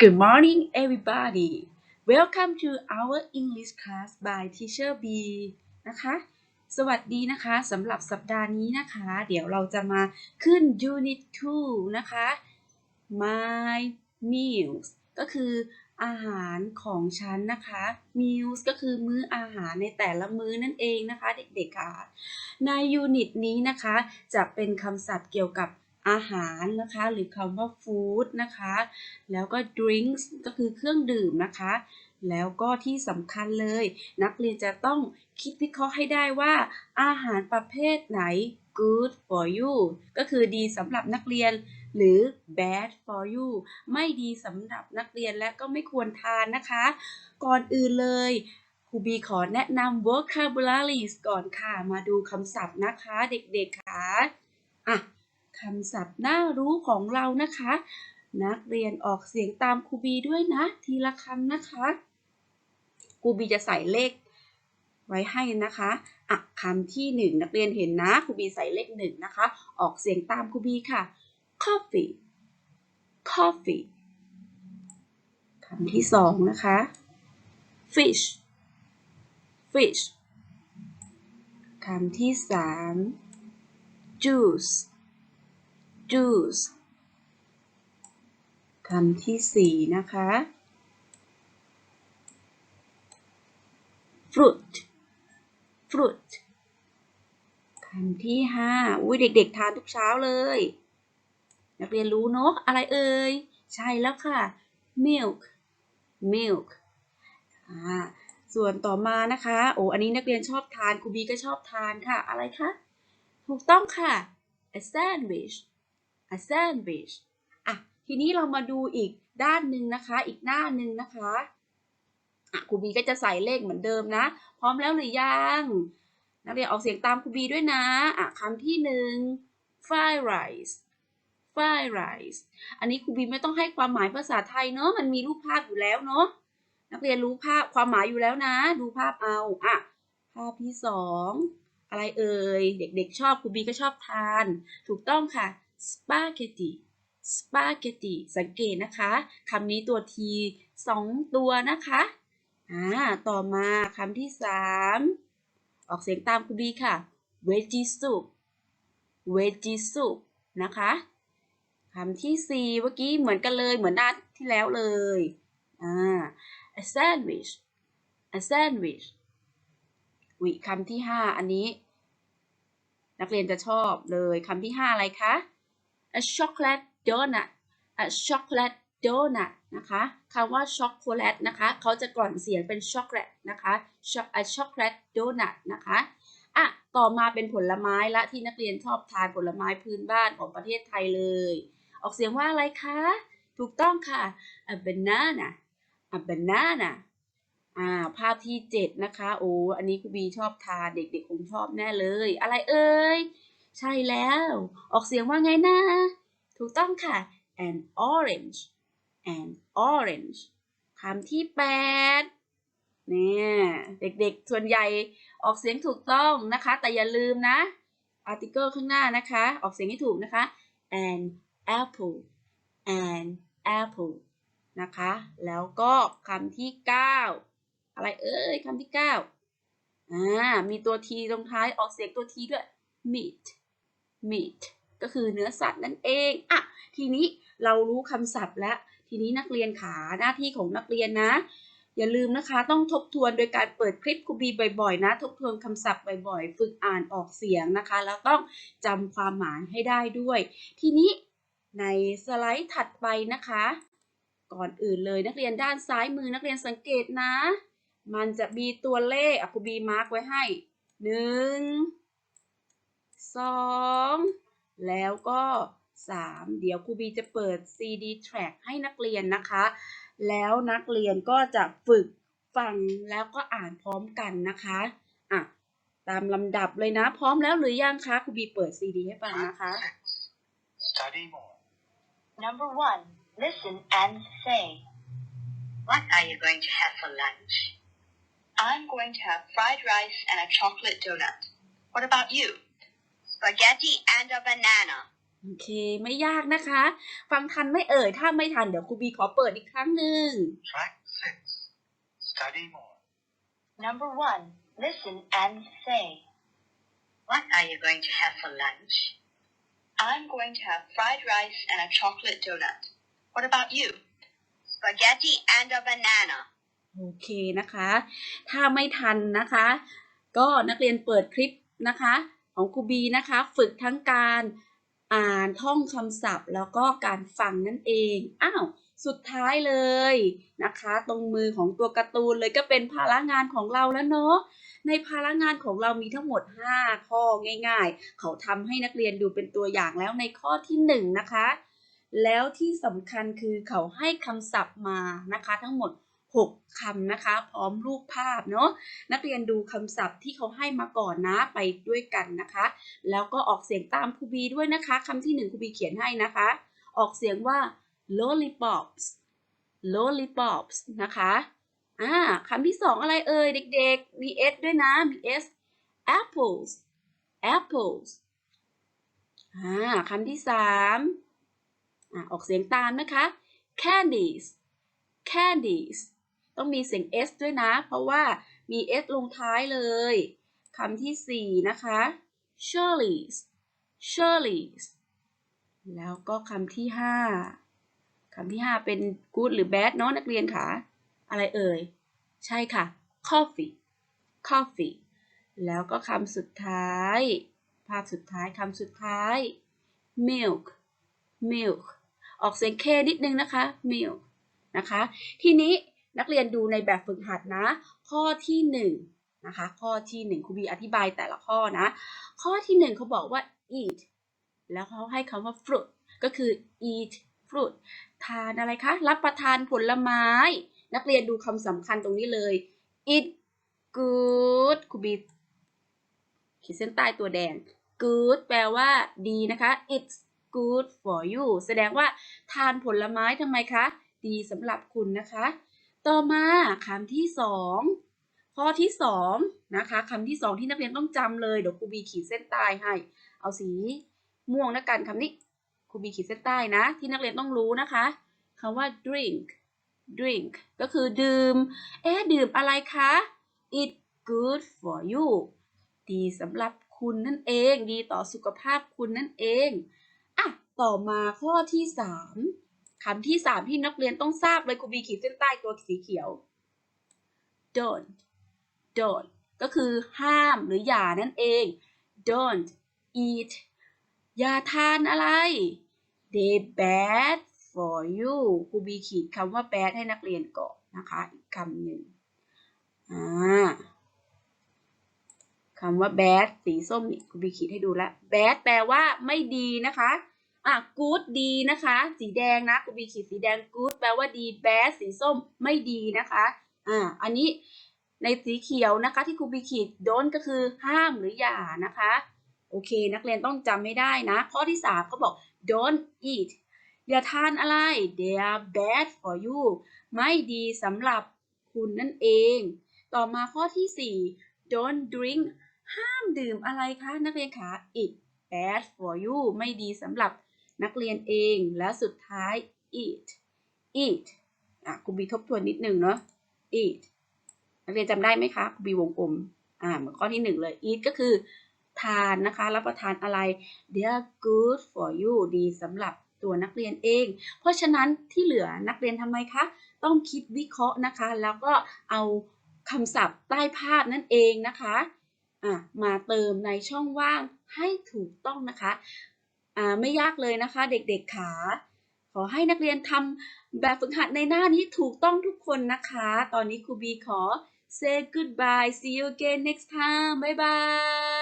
Good morning, everybody. Welcome to our English class by Teacher B นะคะ สวัสดีนะคะสำหรับสัปดาห์นี้นะคะ เดี๋ยวเราจะมาขึ้น Unit 2 นะคะ My meals ก็คืออาหารของฉันนะคะ meals ก็คือมื้ออาหารในแต่ละมื้อนั่นเองนะคะ เด็กๆค่ะ ในยูนิตนี้นะคะ จะเป็นคำศัพท์เกี่ยวกับ อาหารนะคะหรือคำว่า food นะคะ แล้วก็ drinks ก็คือเครื่องดื่มนะคะ แล้วก็ที่สำคัญเลย นักเรียนจะต้องคิดวิเคราะห์ให้ได้ว่า อาหารประเภทไหน good for you ก็คือดีสำหรับนักเรียนหรือ bad for you ไม่ดีสำหรับนักเรียนและก็ไม่ควรทานนะคะ ก่อนอื่นเลยครูบีขอแนะนำ vocabularies ก่อนค่ะ มาดูคำศัพท์นะคะเด็กๆค่ะอะ คำศัพท์น่ารู้ของเรานะคะ นักเรียนออกเสียงตามครูบีด้วยนะ ทีละคำนะคะครูบีจะใส่เลขไว้ให้นะคะอะคำที่หนึ่งนักเรียนเห็นนะครูบีใส่เลขหนึ่งนะคะ ออกเสียงตามครูบีค่ะ coffee coffee คำที่สองนะคะ fish fish คำที่สาม juice juice คำที่สี่นะคะ fruit fruit คำที่ห้าอุ้ยเด็ก ๆ ทานทุกเช้าเลย นักเรียนรู้เนาะอะไรเอ่ย ใช่แล้วค่ะ milk milk อ่าส่วนต่อมานะคะ โอ้ อันนี้นักเรียนชอบทานครูบีก็ชอบทานค่ะ อะไรคะ ถูกต้องค่ะ a sandwich a sandwich อะทีนี้เรามาดูอีกด้านหนึ่งนะคะ อีกหน้าหนึ่งนะคะอะครูบีก็จะใส่เลขเหมือนเดิมนะ พร้อมแล้วหรือยังนักเรียนออกเสียงตามครูบีด้วยนะอะคำที่หนึ่ง fried rice fried rice อันนี้ครูบีไม่ต้องให้ความหมายภาษาไทยเนาะมันมีรูปภาพอยู่แล้วเนาะนักเรียนรู้ภาพความหมายอยู่แล้วนะ ดูภาพเอาอะภาพที่สองอะไรเอ่ย เด็กๆชอบครูบีก็ชอบทาน ถูกต้องค่ะ spaghetti spaghetti สังเกตนะคะคำนี้ตัวทีสองตัวนะคะอ่าต่อมาคำที่สามออกเสียงตามครูบีค่ะ veggie soup veggie soup นะคะคำที่สี่เมื่อกี้เหมือนกันเลยเหมือนหน้าที่แล้วเลยอ่า a sandwich a sandwich วิคำที่ห้าอันนี้ นักเรียนจะชอบเลยคำที่ห้าอะไรคะ a chocolate donut a chocolate donut นะคะคำว่าช็อกโกแลตนะคะเขาจะกร่อนเสียงเป็นช็อกโกแลตนะคะ a chocolate donut นะคะอะต่อมาเป็นผลไม้ละที่นักเรียนชอบทานผลไม้พื้นบ้านของประเทศไทยเลย ออกเสียงว่าอะไรคะ ถูกต้องค่ะ a banana a banana อ่าภาพที่ 7 นะคะ โอ้อันนี้ครูบีชอบทานเด็กๆคงชอบแน่เลย อะไรเอ่ย ใช่แล้ว ออกเสียงว่าไงนะ ถูกต้องค่ะ an orange an orange คำที่8เนี่ยเด็กๆ ส่วนใหญ่ออกเสียงถูกต้องนะคะ แต่อย่าลืมนะ article ข้างหน้านะคะ ออกเสียงให้ถูกนะคะ an apple an apple นะคะ แล้วก็คำที่ 9 อะไรเอ่ยคำที่ 9อ่ามีตัวทีตรงท้ายออกเสียงตัวทีด้วย meat meat ก็คือเนื้อสัตว์นั่นเองอะทีนี้เรารู้คำศัพท์แล้ว ทีนี้นักเรียนขาหน้าที่ของนักเรียนนะ อย่าลืมนะคะ ต้องทบทวนโดยการเปิดคลิปครูบีบ่อยๆ นะ ทบทวนคำศัพท์บ่อยๆ ฝึกอ่านออกเสียงนะคะ แล้วต้องจำความหมายให้ได้ด้วย ทีนี้ในสไลด์ถัดไปนะคะ ก่อนอื่นเลยนักเรียนด้านซ้ายมือนักเรียนสังเกตนะ มันจะมีตัวเลขอะครูบีมาร์กไว้ให้หนึ่ง สองแล้วก็สามเดี๋ยวครูบีจะเปิด CD track ให้นักเรียนนะคะ แล้วนักเรียนก็จะฝึกฟังแล้วก็อ่านพร้อมกันนะคะอะตามลำดับเลยนะ พร้อมแล้วหรือยังคะครูบีเปิด CD ให้ฟังนะคะ Study more. Number one, listen and say. What are you going to have for lunch? I'm going to have fried rice and a chocolate donut. What about you? Spaghetti and a banana. โอเค ไม่ยากนะคะ ฟังทันไม่เอ่ย ถ้าไม่ทันเดี๋ยวครูบีขอเปิดอีกครั้งหนึ่ง Track 6. Study more. Number one, listen and say. What are you going to have for lunch? I'm going to have fried rice and a chocolate donut. What about you? Spaghetti and a banana. โอเคนะคะ ถ้าไม่ทันนะคะ ก็นักเรียนเปิดคลิปนะคะ ของครูบีนะคะ ฝึกทั้งการอ่านท่องคำศัพท์ แล้วก็การฟังนั่นเอง อ้าวสุดท้ายเลยนะคะ ตรงมือของตัวการ์ตูนเลยก็เป็นภาระงานของเราแล้วเนาะในภาระงานของเรามีทั้งหมด 5 ข้อง่าย ๆ เขาทำให้นักเรียนดูเป็นตัวอย่างแล้วในข้อที่ 1 นะคะ แล้วที่สำคัญคือเขาให้คำศัพท์มานะคะ ทั้งหมด 6คำนะคะ พร้อมรูปภาพเนาะนักเรียนดูคำศัพท์ที่เขาให้มาก่อนนะไปด้วยกันนะคะ แล้วก็ออกเสียงตามครูบีด้วยนะคะคำที่หนึ่งครูบีเขียนให้นะคะ ออกเสียงว่า lollipops lollipops นะคะอ่าคำที่สองอะไรเอ่ยเด็กๆ มี s ด้วยนะ มี s apples apples อ่าคำที่สามอ่าออกเสียงตามนะคะ candies candies ต้องมีเสียง s ด้วยนะ เพราะว่ามี s ลงท้ายเลยคำที่สี่นะคะ shirleys shirleys แล้วก็คำที่ห้าคำที่ห้าเป็น good หรือ bad เนาะนักเรียนคะอะไรเอ่ย ใช่ค่ะ coffee coffee แล้วก็คำสุดท้าย ภาพสุดท้ายคำสุดท้าย milk milk ออกเสียง k นิดนึงนะคะ milk นะคะ ทีนี้ นักเรียนดูในแบบฝึกหัดนะ ข้อที่หนึ่งนะคะ ข้อที่หนึ่งครูบีอธิบายแต่ละข้อนะ ข้อที่หนึ่งเขาบอกว่า eat แล้วเขาให้คำว่า fruit ก็คือ eat fruit ทานอะไรคะ รับประทานผลไม้ นักเรียนดูคำสำคัญตรงนี้เลย eat good ครูบีขีดเส้นใต้ตัวแดง good แปลว่าดีนะคะ it's good for you แสดงว่าทานผลไม้ทำไมคะ ดีสำหรับคุณนะคะ ต่อมาคำที่สองข้อที่สองนะคะคำที่สองที่นักเรียนต้องจำเลยเดี๋ยวครูบีขีดเส้นใต้ให้ เอาสีม่วงนะกันคำนี้ครูบีขีดเส้นใต้นะ ที่นักเรียนต้องรู้นะคะคำว่า drink drink ก็คือดื่ม เอ๊ะดื่มอะไรคะ it good for you ดีสำหรับคุณนั่นเอง ดีต่อสุขภาพคุณนั่นเอง อะ ต่อมาข้อที่สาม คำที่สามที่นักเรียนต้องทราบเลยครูบีขีดเส้นใต้ตัวสีเขียว don't don't ก็คือห้ามหรืออย่านั่นเอง don't eat อย่าทานอะไร they bad for you ครูบีขีดคำว่า bad ให้นักเรียนก่อนนะคะ อีกคำหนึ่งอ่าคำว่า bad สีส้มนี่ครูบีขีดให้ดูแล้ว bad แปลว่าไม่ดีนะคะ อะ good ดีนะคะ สีแดงนะครูบีขีดสีแดง good แปลว่าดี bad สีส้มไม่ดีนะคะอ่าอันนี้ในสีเขียวนะคะที่ครูบีขีด don't ก็คือห้ามหรืออย่านะคะ โอเค นักเรียนต้องจำไม่ได้นะ ข้อที่3เขาบอก don't eat อย่าทานอะไร they are bad for you ไม่ดีสำหรับคุณนั่นเอง ต่อมาข้อที่ 4 don't drink ห้ามดื่มอะไรคะ นักเรียนคะ it bad for you ไม่ดีสำหรับ นักเรียนเอง และสุดท้าย eat eat อะครูบีทบทวนนิดนึงเนาะ eat นักเรียนจำได้ไหมคะครูบีวงกลมอ่าเหมือนข้อที่หนึ่งเลย eat ก็คือทานนะคะ รับประทานอะไร they are good for you ดีสำหรับตัวนักเรียนเอง เพราะฉะนั้นที่เหลือนักเรียนทำไมคะ ต้องคิดวิเคราะห์นะคะ แล้วก็เอาคำศัพท์ใต้ภาพนั่นเองนะคะอะมาเติมในช่องว่างให้ถูกต้องนะคะ ไม่ยากเลยนะคะเด็กๆขาขอให้นักเรียนทำแบบฝึกหัดในหน้านี้ถูกต้องทุกคนนะคะ ตอนนี้ครูบีขอ say goodbye see you again next time bye bye